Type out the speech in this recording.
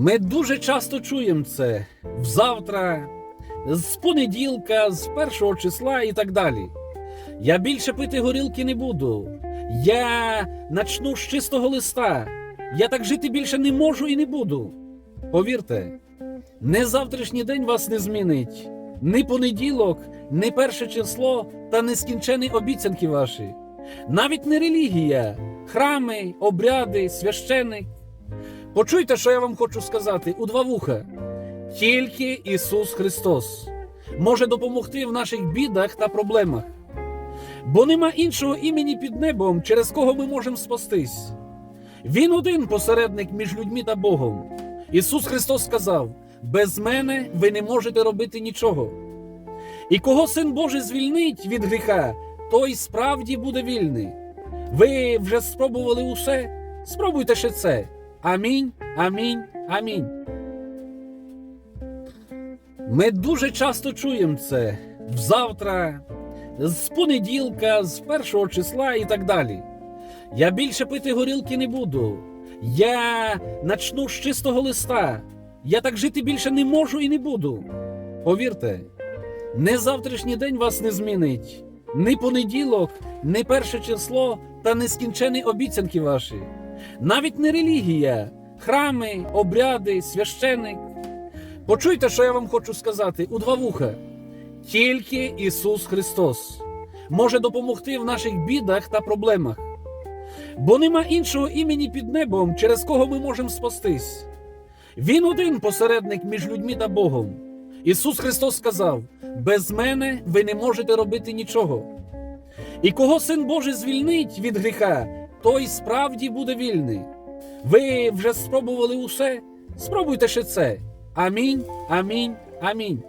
Ми дуже часто чуємо це взавтра, з понеділка, з першого числа і так далі. Я більше пити горілки не буду. Я начну з чистого листа. Я так жити більше не можу і не буду. Повірте, не завтрашній день вас не змінить, ні понеділок, ні перше число та нескінчені обіцянки ваші. Навіть не релігія, храми, обряди, священик. Почуйте, що я вам хочу сказати у два вуха. Тільки Ісус Христос може допомогти в наших бідах та проблемах. Бо нема іншого імені під небом, через кого ми можемо спастись. Він один посередник між людьми та Богом. Ісус Христос сказав: без мене ви не можете робити нічого. І кого син Божий звільнить від гріха, той справді буде вільний. Ви вже спробували усе? Спробуйте ще це. Амінь, амінь, амінь. Ми дуже часто чуємо це взавтра, з понеділка, з першого числа і так далі. Я більше пити горілки не буду. Я начну з чистого листа. Я так жити більше не можу і не буду. Повірте, не завтрашній день вас не змінить, ні понеділок, ні перше число та нескінчені обіцянки ваші. Навіть не релігія, храми, обряди, священик. Почуйте, що я вам хочу сказати у два вуха. Тільки Ісус Христос може допомогти в наших бідах та проблемах. Бо нема іншого імені під небом, через кого ми можемо спастись. Він один посередник між людьми та Богом. Ісус Христос сказав: без мене ви не можете робити нічого. І кого син Божий звільнить від гріха, той справді буде вільний. Ви вже спробували усе? Спробуйте ще це. Амінь, амінь, амінь.